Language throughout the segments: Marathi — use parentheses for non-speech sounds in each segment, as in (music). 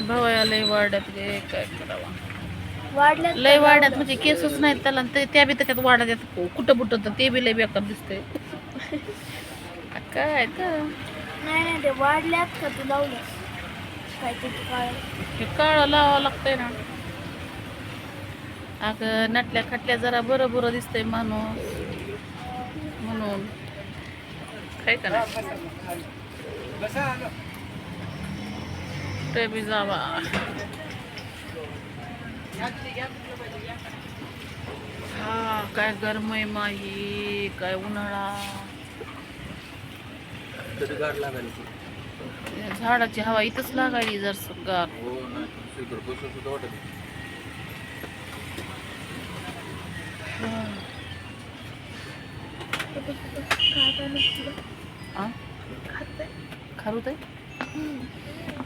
नाही लय वाड्यात गे काय करावा. वाढल्यात लय वाड्यात म्हणजे केसच नाहीत त्याला आणि ते- त्या बी त्याच्यात वाड्यात येतात कुठं बुटत ते बी लय बेकार दिसतंय. आ, (laughs) काय तर. नाही नाही ते वाढल्यात का तू लावलंस काय ते काळ. हे काळं लावावं लागतंय ना. अगं नटल्या खटल्या जरा बरं बरं दिसतंय माणूस म्हणून. काय का कुठे बी जावा. हा काय गरम आहे माही काय उन्हाळा. कधी गाड लागायला झाडाची हवा इथंच लागायली जर गार हो ना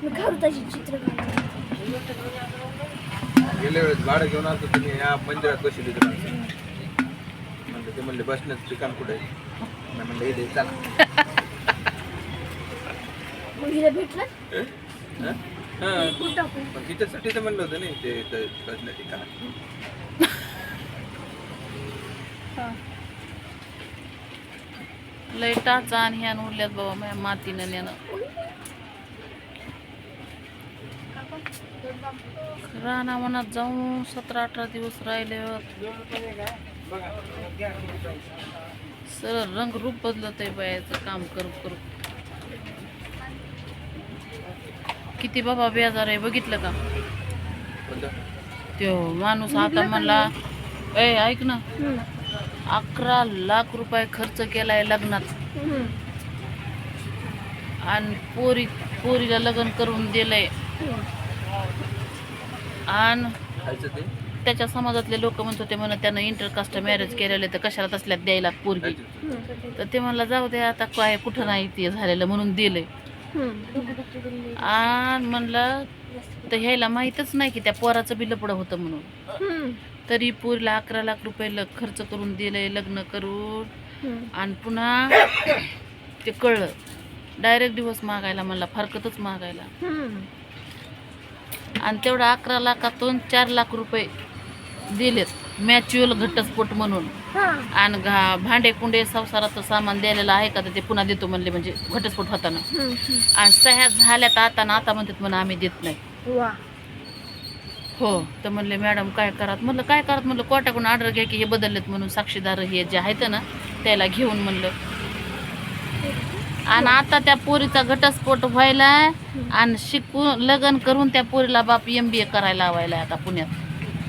आहे घरताची चित्र गेल्या वेळेस भाडं घेऊन आलतो तुम्ही या मंदिरात बसले होते माणसं म्हणलं ते म्हणले बसण्याचं ठिकाण कुठे मी म्हणलं इथे चला. मग हिला भेटलं? हं? हं. कुठं टाकू पण तिच्यासाठी तर म्हणलं होतं नाही ते बसण्या ठिकाण लय टाचा आणि ह्यान उरल्यात बाबा माझ्या मातीनं नेणं राणा मनात जाऊन सतरा अठरा दिवस राहिले सरळ रंग रूप बदलत आहे बायाचं काम करू करू. किती बाबा बेजार आहे बघितलं का? त्यो माणूस आता म्हणला ए ऐक ना अकरा लाख रुपये खर्च केलाय लग्नात. आणि पोरी पोरीला लग्न करून दिलंय. आणि त्याच्या समाजातले लोक म्हणत होते म्हणत त्यानं इंटरकास्ट मॅरेज केलेले तर कशाला तसल्यात द्यायला पोरगी? खायचं तर ते म्हणलं जाऊ दे आता काय कुठं नाही ते झालेलं म्हणून दिलंय. आणि म्हणलं तर ह्याला माहीतच नाही की त्या पोराचं बी लपडं होतं म्हणून. तरी पोरीला अकरा लाख रुपये खर्च करून दिलंय लग्न करून. आणि पुन्हा ते कळलं. डायरेक्ट दिवस मागायला म्हणला फारकतच मागायला. आणि तेवढा अकरा लाखातून चार लाख रुपये दिलेत मॅच्युअल घटस्फोट म्हणून. आणि घा भांडे कुंडे संसाराचं सामान द्यायला आहे का तर ते पुन्हा देतो म्हणले म्हणजे घटस्फोट होताना. आणि सह्या झाल्यात आता ना आता म्हणतात म्हणून आम्ही देत नाही. हो तर म्हणले मॅडम काय करात? म्हणलं काय करत? म्हणलं कोर्टाकडून ऑर्डर घ्या की हे बदललेत म्हणून साक्षीदार हे जे आहेत ना त्याला घेऊन म्हणलं. आणि आता त्या पोरीचा घटस्फोट व्हायलाय आणि शिकून लग्न करून त्या पोरीला बाप एम बी ए करायला लावायला आता पुण्यात.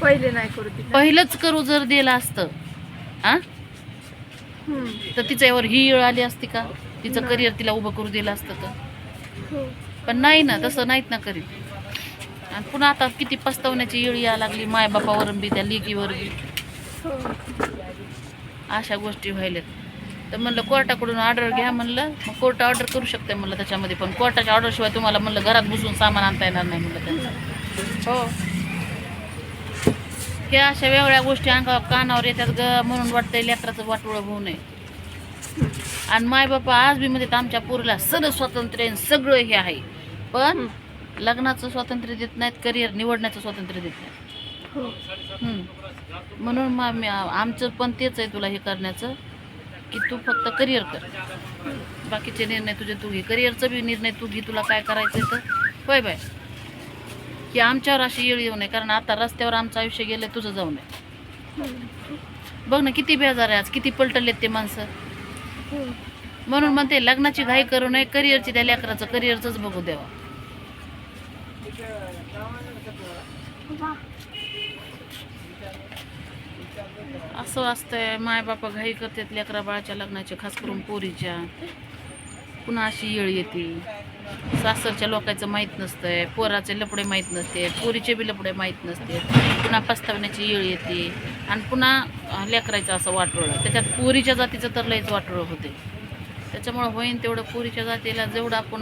पहिले नाही करू ती पहिलंच करू जर दिलं असतं. आ? तर तिच्यावर ही येळ आली असती का? तिचं करिअर तिला उभं करू दिलं असतं तर पण नाही ना तसं नाहीत ना करीत. आणि पुन्हा आता किती पस्तावण्याची येळ या लागली माय बापावर बी त्या लेकीवर बी. अशा गोष्टी व्हायल्यात. तर म्हणलं कोर्टाकडून ऑर्डर घ्या म्हणलं. मग कोर्ट ऑर्डर करू शकते म्हणलं त्याच्यामध्ये पण कोर्टाच्या ऑर्डरशिवाय तुम्हाला म्हणलं घरात बसून सामान आणता येणार नाही म्हणलं त्यांचं. हो. हे अशा वेगळ्या गोष्टी अंगावर कानावर येतात ग म्हणून वाटतंय लेकराचं वाटोळं होऊ नये. आणि माय बापा आज बी म्हणतात आमच्या पोरीला सगळं स्वातंत्र्य आहे, सगळं हे आहे. पण लग्नाचं स्वातंत्र्य देत नाहीत करिअर निवडण्याचं स्वातंत्र्य देत नाहीत. हम्म. म्हणून मा मी- आमचं पण तेच आहे तुला हे करण्याचं. की तू फक्त करिअर कर. बाकीचे निर्णय तुझे तू घे करिअरचं बी निर्णय तू घे तुला काय करायचं तर. होय बाय. की आमच्यावर अशी येळ येऊ नये कारण आता रस्त्यावर आमचं आयुष्य गेलं तुझं जाऊ नये. बघ ना किती बेजार आहे आज किती पलटलेत ते माणसं. म्हणून म्हणते लग्नाची घाई करू नये करिअरची त्या लेकराचं करिअरचंच बघू द्यावं. असं असतंय. माय बापा घाई करतात लेकरा बाळाच्या लग्नाचे खास करून पोरीच्या. पुन्हा अशी येळ येते. सासरच्या लोकांचं माहीत नसतंय. पोराचे लपडे माहीत नसते. पोरीचे बी लपडे माहीत नसते. पुन्हा पस्तावण्याची येळ येते. आणि पुन्हा लेकरायचं असं वाटोळं. त्याच्यात पोरीच्या जातीचं तर लयच वाटोळं होते. त्याच्यामुळं होईन तेवढं पोरीच्या जातीला जेवढं आपण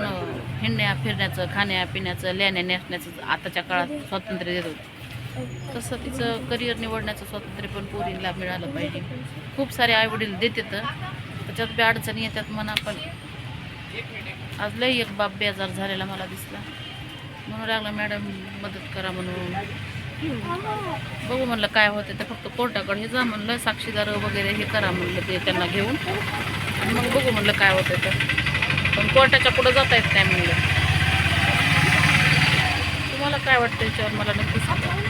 हिंडण्या फिरण्याचं खाण्या पिण्याचं लेण्या नेसण्याचं आताच्या काळात स्वातंत्र्य देत देतो. तसं तिचं करिअर निवडण्याचं स्वातंत्र्य पण पोरीला मिळालं पाहिजे. खूप सारे आईवडील देतात. त्याच्यात बी अडचणी येतात म्हणा पण आज लई एक बाप बेजार झालेला मला दिसला. म्हणून लागला मॅडम मदत करा म्हणून. बघू म्हणलं काय होतं ते फक्त कोर्टाकडे हे जा म्हणलं साक्षीदार वगैरे हे करा म्हणलं ते त्यांना घेऊन. आणि मग बघू म्हणलं काय होतं तर पण कोर्टाच्या पुढं जाता येत नाही म्हणलं. तुम्हाला काय वाटतं याच्यावर? मला नक्की सांगा.